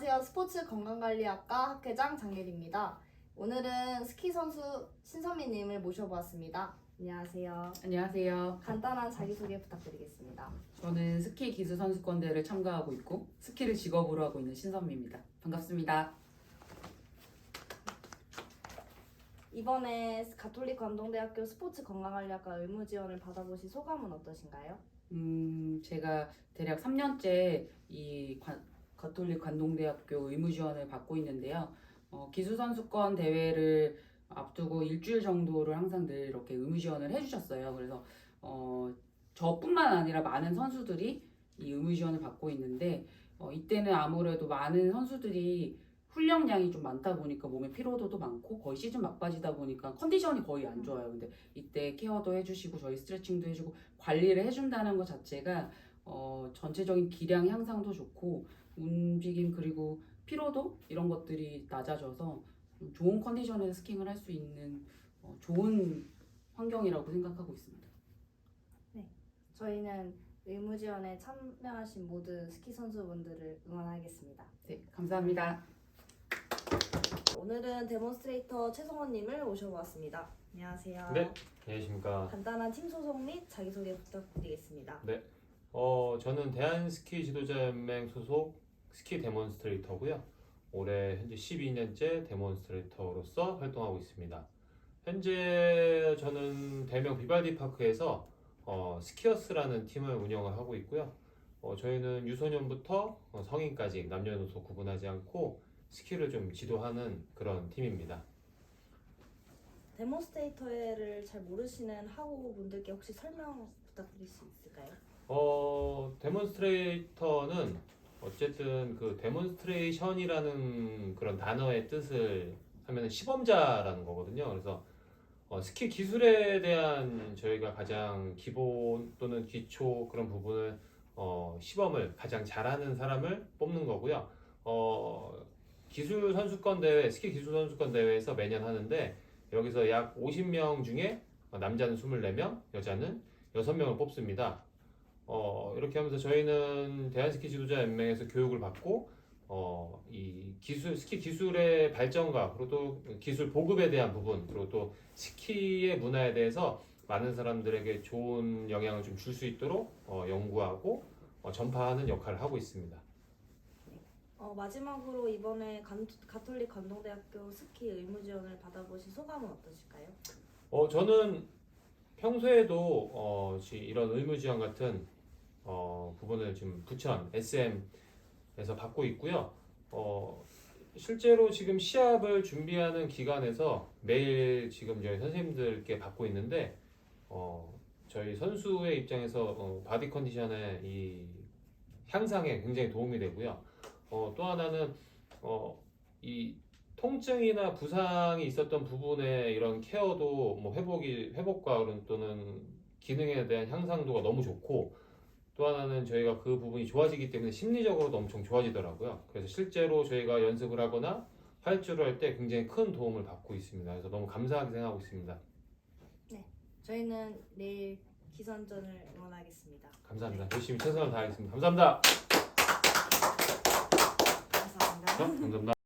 안녕하세요. 스포츠 건강관리학과 학회장 장예리입니다. 오늘은 스키 선수 신선미님을 모셔보았습니다. 안녕하세요. 안녕하세요. 간단한 자기소개 부탁드리겠습니다. 저는 스키 기수 선수권 대회를 참가하고 있고 스키를 직업으로 하고 있는 신선미입니다. 반갑습니다. 이번에 가톨릭 관동대학교 스포츠 건강관리학과 의무 지원을 받아보신 소감은 어떠신가요? 음, 제가 대략 3년째 이 관- 가톨릭 관동대학교 의무 지원을 받고 있는데요. 어, 기수 선수권 대회를 앞두고 일주일 정도를 항상 늘 이렇게 의무 지원을 해주셨어요. 그래서 어, 저뿐만 아니라 많은 선수들이 이 의무 지원을 받고 있는데 어, 이때는 아무래도 많은 선수들이 훈련량이 좀 많다 보니까 몸에 피로도도 많고 거의 시즌 막바지다 보니까 컨디션이 거의 안 좋아요. 근데 이때 케어도 해주시고 저희 스트레칭도 해주고 관리를 해준다는 것 자체가 어, 전체적인 기량 향상도 좋고 움직임 그리고 피로도 이런 것들이 낮아져서 좀 좋은 컨디션에서 스킹을 할 수 있는 어, 좋은 환경이라고 생각하고 있습니다. 저희는 의무 지원에 참여하신 모든 스키 선수분들을 응원하겠습니다. 네, 감사합니다. 오늘은 데몬스트레이터 최성원님을 모셔보았습니다. 안녕하세요. 네. 안녕하십니까. 간단한 팀 소속 및 자기소개 부탁드리겠습니다. 어, 저는 대한스키 지도자연맹 소속 스키 데몬스트레이터고요. 올해 현재 12년째 데몬스트레이터로서 활동하고 있습니다. 현재 저는 대명 비발디 파크에서 어, 스키어스라는 팀을 운영을 하고 있고요. 어, 저희는 유소년부터 어, 성인까지 남녀노소 구분하지 않고 스키를 좀 지도하는 그런 팀입니다. 데몬스트레이터를 잘 모르시는 학우분들께 혹시 설명 부탁드릴 수 있을까요? 어, 데몬스트레이터는 어쨌든 그 데몬스트레이션이라는 그런 단어의 뜻을 하면 시범자라는 거거든요. 그래서 어, 스키 기술에 대한 저희가 가장 기본 또는 기초 그런 부분을 어, 시범을 가장 잘하는 사람을 뽑는 거고요. 어, 기술 선수권 대회, 스키 기술 선수권 대회에서 매년 하는데 여기서 약 50명 중에 어, 남자는 24명, 여자는 6명을 뽑습니다. 어, 이렇게 하면서 저희는 대한스키 지도자 연맹에서 교육을 받고 어, 이 기술 스키 기술의 발전과 그리고 또 기술 보급에 대한 부분 그리고 또 스키의 문화에 대해서 많은 사람들에게 좋은 영향을 좀 줄 수 있도록 어, 연구하고 어, 전파하는 역할을 하고 있습니다. 어, 마지막으로 이번에 간, 가톨릭 관동대학교 스키 의무 지원을 받아보신 소감은 어떠실까요? 어, 저는 평소에도 어, 지- 이런 의무 지원 같은 어, 부분을 지금 부천 SM에서 받고 있고요. 어, 실제로 지금 시합을 준비하는 기간에서 매일 지금 저희 선생님들께 받고 있는데 어, 저희 선수의 입장에서 어, 바디 컨디션의 이 향상에 굉장히 도움이 되고요. 어, 또 하나는 어, 이 통증이나 부상이 있었던 부분의 이런 케어도 뭐 회복이 회복과 또는 기능에 대한 향상도가 너무 좋고 또 하나는 저희가 그 부분이 좋아지기 때문에 심리적으로도 엄청 좋아지더라고요. 그래서 실제로 저희가 연습을 하거나 활주를 할 때 굉장히 큰 도움을 받고 있습니다. 그래서 너무 감사하게 생각하고 있습니다. 저희는 내일 기선전을 응원하겠습니다. 감사합니다. 열심히 최선을 다하겠습니다. 감사합니다. 감사합니다. 감사합니다.